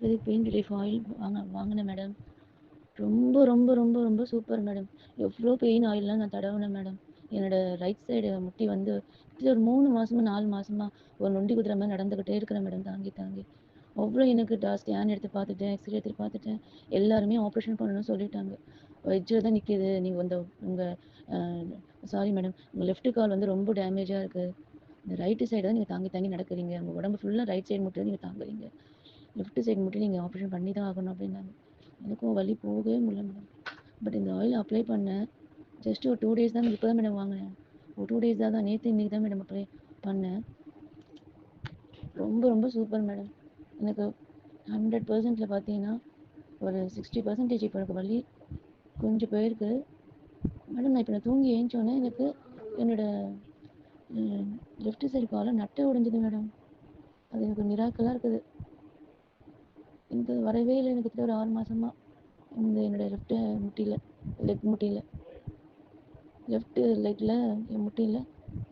இது pain relief oil வாங்க வாங்கினேன் மேடம் ரொம்ப ரொம்ப ரொம்ப ரொம்ப சூப்பர் மேடம் எவ்வளோ பெயின் ஆயில்லாம் நான் தடவினேன் மேடம் என்னோடய ரைட் சைடு முட்டி வந்து ஒரு மூணு மாதமா நாலு மாதமாக ஒரு நொண்டி குதிரை மாதிரி நடந்துக்கிட்டே இருக்கிறேன் மேடம் தாங்கி தாங்கி. அவ்வளோ எனக்கு டா ஸ்கேன் எடுத்து பார்த்துட்டேன் எக்ஸ்ரே எடுத்து பார்த்துட்டேன். எல்லாருமே ஆப்ரேஷன் பண்ணணும்னு சொல்லிட்டாங்க. வெஜ்ஜில் தான் நிற்கிது நீங்கள் இந்த உங்கள் சாரி மேடம் உங்கள் லெஃப்ட் கால் வந்து ரொம்ப டேமேஜாக இருக்குது இந்த ரைட்டு சைடு தான் நீங்கள் தாங்கி தாங்கி நடக்கிறீங்க. உங்கள் உடம்பு ஃபுல்லாக ரைட் சைடு மட்டும் நீங்கள் தாங்குறீங்க. லெஃப்ட் சைடு மட்டும் நீங்கள் ஆப்ரேஷன் பண்ணி தான் ஆகணும் அப்படின்னாங்க. எனக்கும் வலி போகவே முடியல மேடம் பட் இந்த ஆயில் அப்ளை பண்ணேன் ஜஸ்ட் ஒரு டூ டேஸ் தான் இப்போ தான் மேடம் வாங்கினேன். ஒரு டூ டேஸ் தான் நேற்று இன்றைக்கி தான் மேடம் அப்ளை பண்ணேன். ரொம்ப ரொம்ப சூப்பர் மேடம் எனக்கு ஹண்ட்ரட் பர்சன்ட்டில் பார்த்தீங்கன்னா ஒரு சிக்ஸ்டி பர்சன்டேஜ் இப்போ எனக்கு வலி கொஞ்சம் போயிருக்கு. மேடம் நான் இப்போ நான் தூங்கி ஏஞ்சோன்னே எனக்கு என்னோட லெஃப்ட் சைடு காலம் நட்டை உடைஞ்சது மேடம் அது எனக்கு நிராக்கலாக இருக்குது. எனக்கு வரவே இல்லை. எனக்கு கிட்ட ஒரு ஆறு மாதமாக இந்த என்னுடைய லெஃப்ட் முட்டியில் லெக் முட்டியில். லெஃப்ட் லெக்கில் என் முட்டியில்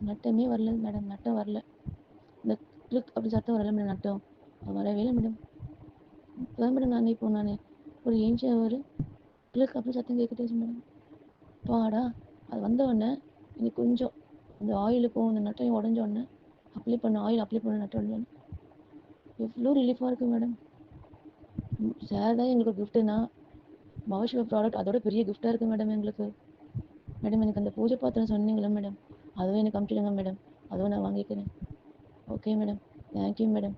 நட்டமே வரல மேடம் நட்டம் வரல. இந்த கிளிக் அப்படி சத்தம் வரல மேடம் நட்டம். அது வரவே இல்லை மேடம் இப்போதான் மேடம் நான் இப்போ நான் ஒரு ஏஞ்சி ஒரு கிளிக் அப்படி சத்தம் கேட்கிட்டே மேடம் பாடா அது வந்த உடனே எனக்கு கொஞ்சம் இந்த ஆயிலுக்கும் அந்த நட்டையும் உடஞ்ச உடனே அப்ளை பண்ண ஆயில் அப்ளை பண்ண நட்டம் உடனே எவ்வளோ ரிலீஃபாக இருக்குது மேடம் சார் தான் எங்களுக்கு கிஃப்ட்டுன்னா மகேஷ்வா ப்ராடக்ட் அதோட பெரிய கிஃப்டாக இருக்குது மேடம் எங்களுக்கு. மேடம் எனக்கு அந்த பூஜை பாத்திரம் சொன்னீங்களே மேடம் அதுவும் எனக்கு அமுச்சிடுங்க மேடம் அதுவும் நான் வாங்கிக்கிறேன். Okay madam thank you madam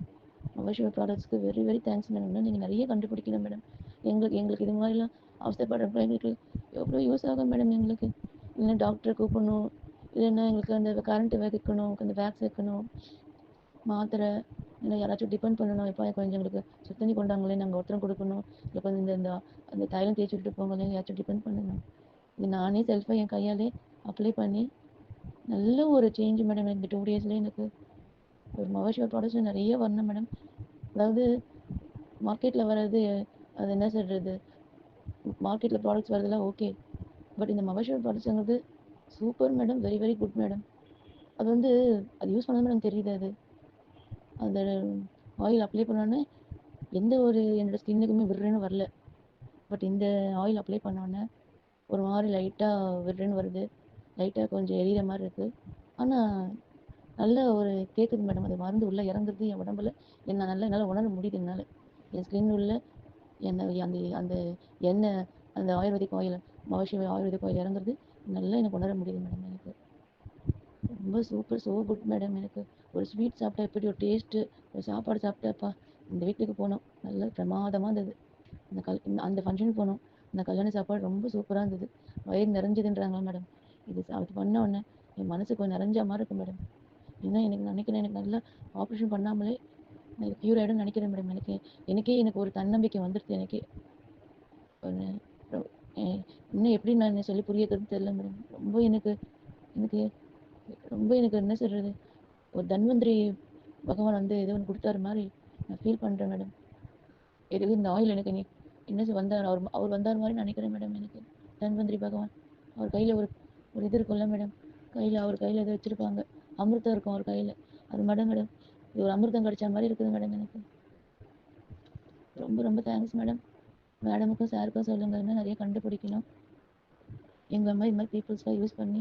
மகேஷ்வா ப்ராடக்ட்ஸ்க்கு வெரி வெரி தேங்க்ஸ் மேடம் நீங்கள் நிறைய கண்டுபிடிக்கணும் மேடம் எங்களுக்கு எங்களுக்கு இது மாதிரிலாம் அவசரப்படுறப்ப எங்களுக்கு எவ்வளோ யூஸ் ஆகும் மேடம் எங்களுக்கு? இல்லைன்னா டாக்டரை கூப்பிடணும். இல்லைன்னா எங்களுக்கு அந்த கரண்ட் வைக்கணும் அந்த வேக்ஸ் வைக்கணும். மாத்திரை இல்லை யாராச்சும் டிபெண்ட் பண்ணணும் இப்போ கொஞ்சம் எங்களுக்கு சுத்தண்ணி கொண்டாங்களே நாங்கள் ஒருத்தரும் கொடுக்கணும். இல்லை கொஞ்சம் இந்த இந்த அந்த தைலம் தேய்ச்சி விட்டு போங்களே யாராச்சும் டிபெண்ட் பண்ணணும் இது நானே செல்ஃபாக என் கையாலே அப்ளை பண்ணி நல்ல ஒரு சேஞ்ச் மேடம் இந்த டூ டேஸ்லேயே எனக்கு. ஒரு மகேஷ்வர் ப்ராடக்ட்ஸ் நிறைய வரணும் மேடம் அதாவது மார்க்கெட்டில் வர்றது அது என்ன சொல்கிறது மார்க்கெட்டில் ப்ராடக்ட்ஸ் வரதெல்லாம் ஓகே பட் இந்த Maheshwar ப்ராடக்ட்ஸுங்கிறது super madam very very good madam அது வந்து அது யூஸ் பண்ணாமல் எனக்கு தெரியுது அது. அந்த ஆயில் அப்ளை பண்ணோடனே எந்த ஒரு என்னோட ஸ்கின்னுக்குமே விடுறேன்னு வரல. பட் இந்த ஆயில் அப்ளை பண்ணோன்னே ஒரு மாதிரி லைட்டாக விடுறேன்னு வருது. லைட்டாக கொஞ்சம் எரியிற மாதிரி இருக்குது ஆனால் நல்ல ஒரு கேட்குது மேடம் அது மருந்து உள்ளே இறங்குறது என் உடம்புல. என்ன நல்லா என்னால் உணர முடியுது என்னால். என் ஸ்கின் உள்ள என்ன அந்த அந்த எண்ணெய் அந்த ayurvedic oil Maheshwari ayurvedic oil இறங்குறது நல்லா எனக்கு உணர முடியுது மேடம் எனக்கு. ரொம்ப சூப்பர் சோ குட் மேடம் எனக்கு. ஒரு ஸ்வீட் சாப்பிட்டா எப்படி ஒரு டேஸ்ட்டு ஒரு சாப்பாடு சாப்பிட்டாப்பா. இந்த வீட்டுக்கு போனோம். நல்லா பிரமாதமாக இருந்தது. அந்த கல் அந்த ஃபங்க்ஷன் போனோம். அந்த கல்யாண சாப்பாடு ரொம்ப சூப்பராக இருந்தது. வயிறு நிறைஞ்சதுன்றாங்களா மேடம் இது அது பண்ண உடனே என் மனசு கொஞ்சம் நிறைஞ்ச மாதிரி இருக்கும் மேடம் இன்னும் எனக்கு நினைக்கிறேன் எனக்கு நல்லா ஆப்ரேஷன் பண்ணாமலே எனக்கு க்யூர் ஆகிடும் நினைக்கிறேன் மேடம் எனக்கு எனக்கே எனக்கு ஒரு தன்னம்பிக்கை வந்துடுது எனக்கே. இன்னும் எப்படி நான் சொல்லி புரியக்கிறதுன்னு தெரியல மேடம் ரொம்ப எனக்கு எனக்கு ரொம்ப எனக்கு என்ன சொல்கிறது ஒரு தன்வந்திரி பகவான் வந்து ஏதோ ஒன்று கொடுத்தாரு மாதிரி நான் ஃபீல் பண்ணுறேன் மேடம் எதுக்கு இந்த ஆயில் எனக்கு நீ என்ன வந்தார்? அவர் அவர் வந்தார் மாதிரி நினைக்கிறேன் மேடம் எனக்கு. தன்வந்திரி பகவான். அவர் கையில் ஒரு ஒரு இது இருக்கும்ல மேடம் கையில் அவர் கையில் எதோ வச்சுருப்பாங்க. அமிர்தம் இருக்கும் அவர் கையில். அது மேடம் மேடம் இது ஒரு அமிர்தம் கிடைச்ச மாதிரி இருக்குது மேடம் எனக்கு. ரொம்ப ரொம்ப தேங்க்ஸ் மேடம் மேடமுக்கும் சாருக்கும் சொல்லுங்க. இன்னும் நிறைய கண்டுபிடிக்கணும். எங்களை மாதிரி இது மாதிரி பீப்புள்ஸ்லாம் யூஸ் பண்ணி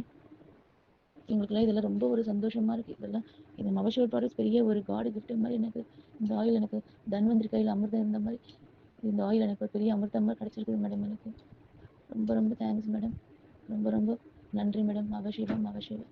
எங்களுக்குலாம் இதெல்லாம் ரொம்ப ஒரு சந்தோஷமா இருக்கு. இதெல்லாம் இந்த மகசூல் ப்ராடக்ட்ஸ் பெரிய ஒரு காடு கிஃப்ட் மாதிரி எனக்கு இந்த ஆயில் எனக்கு தன்வந்திரி கையில் அமிர்தம் இருந்த மாதிரி இந்த ஆயில் எனக்கு ஒரு பெரிய அமிர்தம் மாதிரி கிடச்சிருக்குது மேடம் எனக்கு. ரொம்ப ரொம்ப தேங்க்ஸ் மேடம் ரொம்ப ரொம்ப நன்றி மேடம் மகசீலம் மகசீலம்